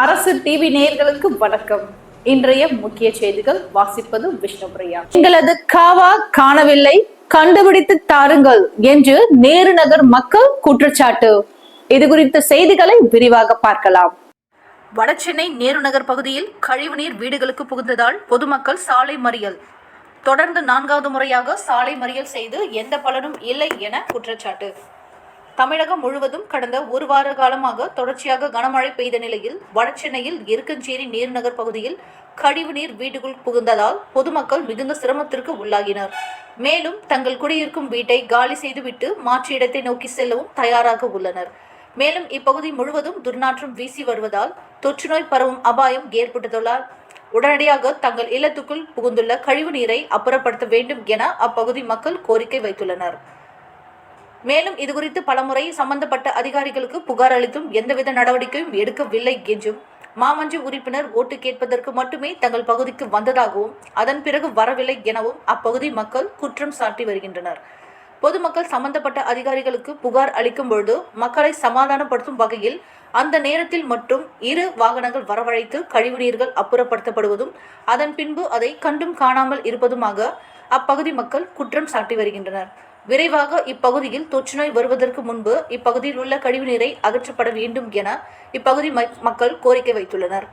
அரசு டிவி நேர்களுக்கு வணக்கம். இன்றைய முக்கிய செய்திகள் வாசிப்பது விஷ்ணுபிரியா எங்களது காவா காணவில்லை கண்டுபிடித்து தாருங்கள் என்று நேரு நகர் மக்கள் குற்றச்சாட்டு. இது குறித்த செய்திகளை விரிவாக பார்க்கலாம். வடசென்னை நேரு நகர் பகுதியில் கழிவுநீர் வீடுகளுக்கு புகுந்ததால் பொதுமக்கள் சாலை மறியல். தொடர்ந்து நான்காவது முறையாக சாலை மறியல் செய்து எந்த பலனும் இல்லை என குற்றச்சாட்டு. தமிழகம் முழுவதும் கடந்த ஒரு வார காலமாக தொடர்ச்சியாக கனமழை பெய்த நிலையில் வடசென்னையில் இருக்கஞ்சேரி நீர்நகர் பகுதியில் கழிவுநீர் வீட்டுக்குள் புகுந்ததால் பொதுமக்கள் மிகுந்த சிரமத்திற்கு உள்ளாகினர். மேலும் தங்கள் குடியிருக்கும் வீட்டை காலி செய்துவிட்டு மாற்று இடத்தை நோக்கி செல்லவும் தயாராக உள்ளனர். மேலும் இப்பகுதி முழுவதும் துர்நாற்றம் வீசி வருவதால் தொற்றுநோய் பரவும் அபாயம் ஏற்பட்டுள்ளதால் உடனடியாக தங்கள் இல்லத்துக்குள் புகுந்துள்ள கழிவு நீரை அப்புறப்படுத்த வேண்டும் என அப்பகுதி மக்கள் கோரிக்கை வைத்துள்ளனர். மேலும் இதுகுறித்து பலமுறை சம்பந்தப்பட்ட அதிகாரிகளுக்கு புகார் அளித்தும் எந்தவித நடவடிக்கையும் எடுக்கவில்லை என்றும் மாமன்ற உறுப்பினர் ஓட்டு கேட்பதற்கு மட்டுமே தங்கள் பகுதிக்கு வந்ததாகவும் அதன் பிறகு வரவில்லை எனவும் அப்பகுதி மக்கள் குற்றம் சாட்டி வருகின்றனர். பொதுமக்கள் சம்பந்தப்பட்ட அதிகாரிகளுக்கு புகார் அளிக்கும் பொழுது மக்களை சமாதானப்படுத்தும் வகையில் அந்த நேரத்தில் மட்டும் இரு வாகனங்கள் வரவழைத்து கழிவுநீர்கள் அப்புறப்படுத்தப்படுவதும் அதன் பின்பு அதை கண்டும் காணாமல் இருப்பதுமாக அப்பகுதி மக்கள் குற்றம் சாட்டி வருகின்றனர். விரைவாக இப்பகுதியில் தொற்றுநோய் வருவதற்கு முன்பு இப்பகுதியில் உள்ள கழிவுநீரை அகற்றப்பட வேண்டும் என இப்பகுதி மக்- மக்கள் கோரிக்கை வைத்துள்ளனர்.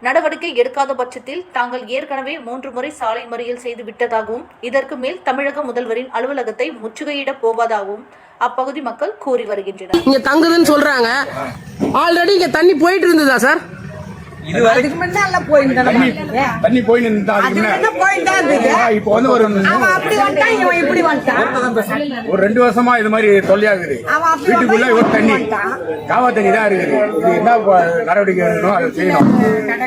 நடவடிக்கை எடுக்காத பட்சத்தில் தாங்கள் ஏற்கனவே மூன்று முறை சாலை மறியல் செய்து விட்டதாகவும் இதற்கு மேல் தமிழக முதல்வரின் அலுவலகத்தை முற்றுகையிட போவதாகவும் அப்பகுதி மக்கள் கூறி வருகின்றனர். இங்க தங்குதுன்னு சொல்றாங்க. ஆல்ரெடி இங்க தண்ணி போயிட்டு இருந்ததா சார்? இது வரைக்கும் முன்னால போயிருந்தானே. தண்ணி போய் நின்றா அது முன்ன போயிட்டு தான். இப்போ வந்து ஒரு அவன் அப்படி இவன் இப்படி வந்துட்டான். ஒரு ரெண்டு வருஷமா இது மாதிரி தொல்லையா இருக்குது. வீட்டுக்குள்ள வந்தான், ஒரு தண்ணி. காவா தண்ணி தான் இருக்குது. இது என்ன நடவடிக்கை எடுக்கணும் அதை செய்யணும்.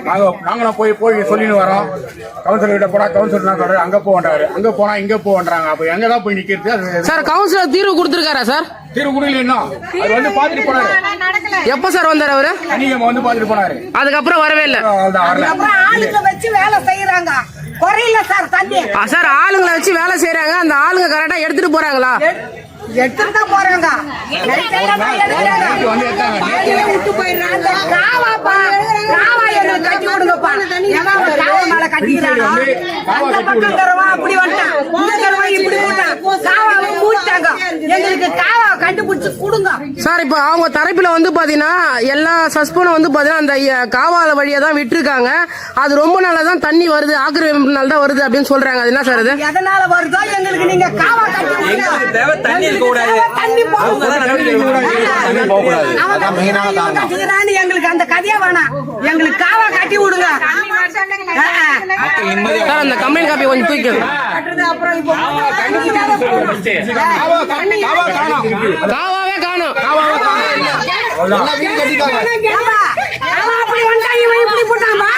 நாங்க நாங்களும் போய் போய் சொல்லின்னு வரோம். கவுன்சிலர் கிட்ட போனா கவுன்சிலர் நான் சொல்றேன் அங்க போன்றாரு அங்க போனா இங்க போன்றாங்க அப்ப எங்க தான் போய் நிக்கிறது சார் கவுன்சிலர் தீர்வு கொடுத்துருக்காரா சார்? தீர்வு குடியில் இன்னும் அது வந்து பாத்துட்டு போனாரு. எப்ப சார் வந்தார் அவரு? தண்ணியம்மா வந்து பாத்துட்டு போனாரு. அதுக்கப்புறம் வரவே இல்ல. அவ்வளவுதான் வரல அப்புறம் ஆளுங்க வச்சு வேலை செய்யறாங்க குறையில சார் தண்ணி. ஆ, சார் ஆளுங்களை வச்சு வேலை செய்யறாங்க அந்த ஆளுங்க கரெக்டா எடுத்துட்டு போறாங்களா? எடுத்துட்டு தான் போறாங்க. விட்டு போயிடுறாங்க. காவாப்பா, காவா கட்டி. ஏன்னா காவா மேல அந்த பக்கம் அப்படி வந்துட்டான். இந்த இப்படி. காவாவை மூடிட்டாங்க. எங்களுக்கு காவா கண்டுபிடிச்சு கொடுங்க. சார் இப்ப அவங்க தரப்புல வந்து பாத்தீங்கன்னா எல்லா சஸ்பெண்டும் வந்து பாத்தீங்கன்னா அந்த காவால வழியா தான் விட்டுருக்காங்க. அது ரொம்ப நாளா தான் தண்ணி வருது ஆக்கிரமிப்புனால தான் வருது அப்படின்னு சொல்றாங்க. அது என்ன சார் அது? எதனால வருதோ எங்களுக்கு நீங்க காவா எங்களுக்கு அந்த கதையே வேணாம். எங்களுக்கு காவா கட்டி விடுங்க. சார் அந்த கம்ப்ளைண்ட் காப்பி கொஞ்சம் தூக்கி கட்டுறது அப்புறம் இப்போ தண்ணிக்காக போகணும். காவா காவா காணோம். காவாவே காணும்.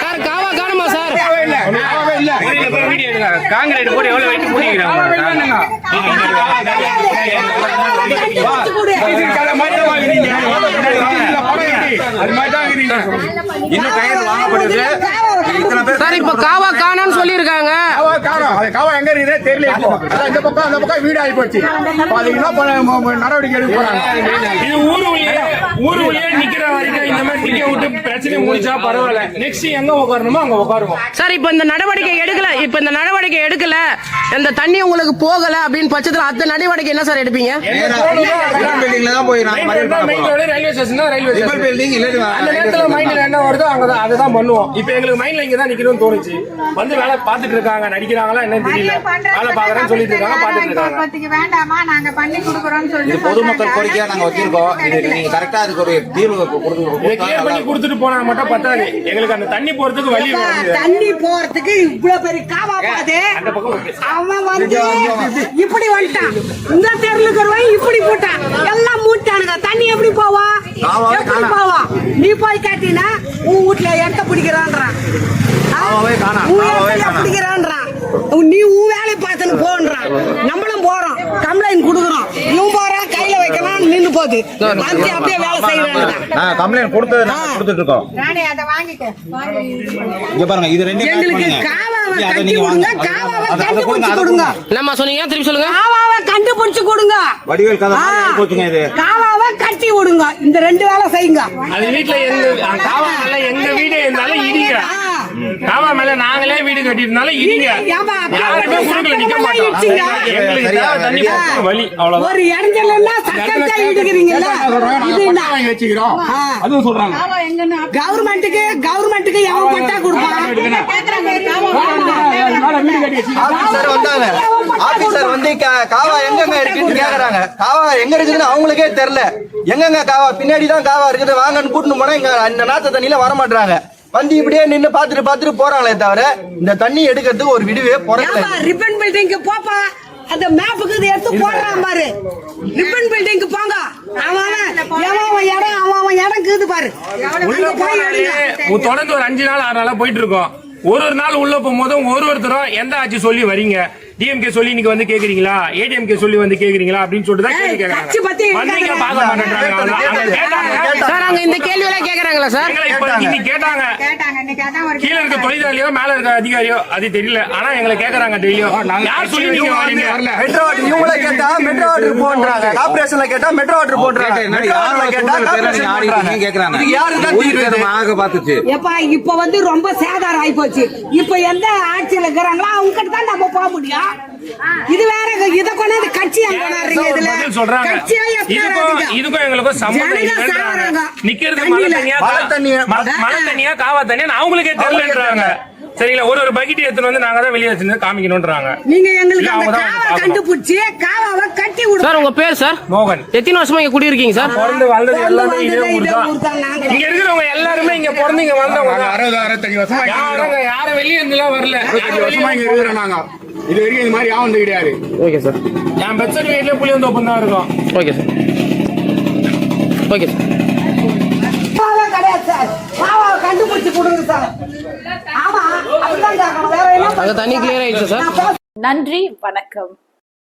சார் காவா காணுமா சார்? காங்கிரீட் போட்டு எவ்வளவு வெயிட் வாங்குறீங்க. இன்னும் டயர் வாங்கப்படுது. சார் இப்ப காவா காணோம்னு சொல்லியிருக்காங்க காவா காணோம். அது காவா எங்க இருக்குதே தெரியல இப்போ. அதான் இந்த பக்கம் அந்த பக்கம் வீடு ஆகி போச்சு அதுக்கு என்ன பண்ண நடவடிக்கை எடுக்க போறாங்க இது ஊரு ஊரு உள்ளே நிக்கிற வரைக்கும் இந்த மாதிரி நிக்க விட்டு பிரச்சனை முடிச்சா பரவாயில்ல. நெக்ஸ்ட் எங்க உட்காரணுமோ அங்க உட்காருவோம் சார் இப்ப இந்த நடவடிக்கை எடுக்கல. இப்ப இந்த நடவடிக்கை எடுக்கல. இந்த தண்ணி உங்களுக்கு போகல அப்படின்னு பட்சத்துல அடுத்த நடவடிக்கை என்ன சார் எடுப்பீங்க? பில்டிங்ல தான் போய் நாங்க மறியல் பண்ண மெயின் போறோம். ரயில்வே ஸ்டேஷன் ரயில்வே பில்டிங் இல்ல அந்த நேரத்துல மைண்ட்ல என்ன வருதோ அங்கதான் அதுதான் பண்ணுவோம். இப்ப எங்களுக்கு மைண்ட்ல இங்க தான் நிக்கணும்னு தோணுச்சு. வந்து வேலை பார்த்துட்டு இருக்காங்க. நடிக்கிறாங்களா என்னன்னு தெரியல. வேலை பாக்குறேன்னு சொல்லிட்டு இருக்காங்க பார்த்துட்டு இருக்காங்க. இப்போதைக்கு வேண்டாமா? நாங்க பண்ணி கொடுக்குறோம்னு இது சொல்லிட்டு பொதுமக்கள் கோரிக்கையா நாங்க வச்சிருக்கோம். இது நீங்க கரெக்டா அதுக்கு ஒரு தீர்வு இதை கொடுத்து கிளியர் பண்ணி கொடுத்துட்டு போனா மட்டும் பத்தாது. எங்களுக்கு அந்த தண்ணி போறதுக்கு வழி வருது தண்ணி போறதுக்கு இவ்வளவு பெரிய காவா பாது? அந்த பக்கம் ஓகே. அவன் வந்து இப்படி வந்துட்டான். இந்த தெருல இருக்கிறவன் இப்படி போட்டான். எல்லாம் மூட்டானுங்க. தண்ணி எப்படி போவா? எப்படி. போவா? நீ போய் கேட்டீங்கன்னா உன் வீட்டுல எட்ட பிடிக்கிறான்றான். பிடிக்கிறான்றான். நீ உன் வேலையை பார்த்துன்னு போன்றான் போகுது. அப்படியே வேலை செய்யறாங்க நான் கம்ப்ளைண்ட் கொடுத்தது நாங்க கொடுத்துட்டு இருக்கோம் ராணி அதை வாங்கிக்க. இங்க பாருங்க இது ரெண்டு எங்களுக்கு காவாவை கட்டி கொடுங்க காவாவை கண்டுபிடிச்சு கொடுங்க என்னம்மா சொன்னீங்க? திருப்பி சொல்லுங்க. காவாவை கண்டுபிடிச்சு கொடுங்க. வடிவேல் கதை போச்சுங்க இது. காவாவை கட்டி விடு விடுங்க. இந்த ரெண்டு வேலை செய்யுங்க. அது வீட்டுல எங்க காவா எங்க வீடு இருந்தாலும் இடிங்க. காவா மேல நாங்களே வீடு கட்டியிருந்தாலும் இடிங்க ஏம்பா, அப்ப யாருமே குறுக்கல நிக்க மாட்டோம். இடிச்சிங்க. எங்களுக்கு தேவை தண்ணி போட்டு வழி அவ்வளவுதான். ஒரு வச்சுக்கிறோம். அதுவும் சொல்றாங்க. கவர்மெண்ட்டுக்கு கவர்மெண்ட்டுக்கு எவன் பட்டா கொடுப்பான் வீடு கட்டி ஆபீசர் வந்தாங்க ஆபீசர் வந்து கா- காவா எங்கெங்க இருக்குன்னு கேக்குறாங்க. காவா எங்க இருக்குதுன்னு அவங்களுக்கே தெரியல. எங்கெங்க காவா? பின்னாடி தான் காவா இருக்குது. வாங்கன்னு கூட்டிட்டு போனா இங்க இந்த நாத்த தண்ணியில வர மாட்டாங்க வந்து இப்படியே நின்னு பாத்துட்டு பாத்துட்டு போறாங்களே தவிர இந்த தண்ணி எடுக்கிறதுக்கு ஒரு விடுவே ஏம்பா ரிப்பன் பில்டிங்க்கு போப்பா. அந்த மேப்புக்கு இது எடுத்து போடுறான் பாரு. ரிப்பன் பில்டிங்க்கு போங்க. அவன் அவன் இடம் அவன் அவன் இடம் இருக்குது பாரு. உள்ள போய். தொடர்ந்து ஒரு அஞ்சு நாள் ஆறு நாளா போயிட்டு இருக்கோம். ஒரு ஒரு நாள் உள்ள போகும்போதும் ஒரு ஒருத்தரும் எந்த ஆட்சி சொல்லி வரீங்க? டிஎம்கே சொல்லி இன்னைக்கு வந்து கேக்குறீங்களா? ஏடிஎம்கே சொல்லி வந்து கேக்குறீங்களா? அப்படின்னு சொல்லிட்டு தான் கேள்வி கேக்குறாங்க. சார் அங்க இந்த கேள்வி எல்லாம் கேக்குறாங்களா சார்? இன்னைக்கு கேட்டாங்க. கேட்டாங்க. இன்னைக்கு அதான் ஒரு கீழ இருக்க தொழிலாளியோ மேல இருக்க அதிகாரியோ அது தெரியல. ஆனா எங்களை கேக்குறாங்க டெய்லியும். யார் சொல்லி நீங்க வரீங்க மெட்ரோ வாட்டர் இவங்கள கேட்டா மெட்ரோ வாட்டர் போன்றாங்க கார்பரேஷன்ல கேட்டா மெட்ரோ வாட்டர் போன்றாங்க மெட்ரோ வாட்டர்ல கேட்டா போன்றாங்க கேக்குறாங்க? இதுக்கு யாரு தான் தீர்வு இது? ஆக பாத்துச்சு எப்பா இப்ப வந்து ரொம்ப சேதாரம் ஆயி போச்சு இப்ப எந்த ஆட்சியில இருக்கிறாங்களோ அவங்க கிட்ட தான் நம்ம போக முடியும். இது வேற இத கொண்டாந்து கட்சி அங்க இதுல? பதில் சொல்றாங்க. இதுக்கும் இதுக்கும் எங்களுக்கும் சம்பந்தம் இல்லைன்றாங்க. நிக்கிறது மழை. தண்ணியா மழை தண்ணியா? ம- மழை தண்ணியா காவா தண்ணியா? அவங்களுக்கே தெரியலன்றாங்க. சரிங்களா ஒரு ஒரு பக்கெட் எடுத்துட்டு வந்து நாங்க தான் வெளியே வச்சு காமிக்கணும்ன்றாங்க நீங்க எங்களுக்கு அந்த காவை. கண்டுபிடிச்சு காவாவை கட்டி விடுங்க சார் உங்க பேர் சார்? மோகன். எத்தனை வருஷமா இங்க குடியிருக்கீங்க சார்? பிறந்து வளர்ந்தது எல்லாமே இதே வளர்ந்தது ஊர் தான். இங்க இருக்கிறவங்க எல்லாருமே இங்க பிறந்து இங்க வந்தவங்க. அறுபது அறுபத்தஞ்சு வருஷமா இங்க. யாருங்க யாரும் வெளியே இருந்துலாம் வரல. அறுபத்தஞ்சு யாரும் வருஷமா இங்க இருக்கிறோம் நாங்க. இது வரைக்கும் இது மாதிரி ஆனது கிடையாது. Okay sir. என் பெட் சர்டிஃபிகேட்லயே புளியந்தோப்பம் தான் இருக்கும். Okay sir. Okay sir. கிடையாது சார். காவாவை கண்டுபிடிச்சு கொடுங்க சார். ஆமா அப்படிதான் கேட்கணும் வேற என்ன அங்க தண்ணி கிளியர் ஆயிடுச்சு சார்? நன்றி வணக்கம்.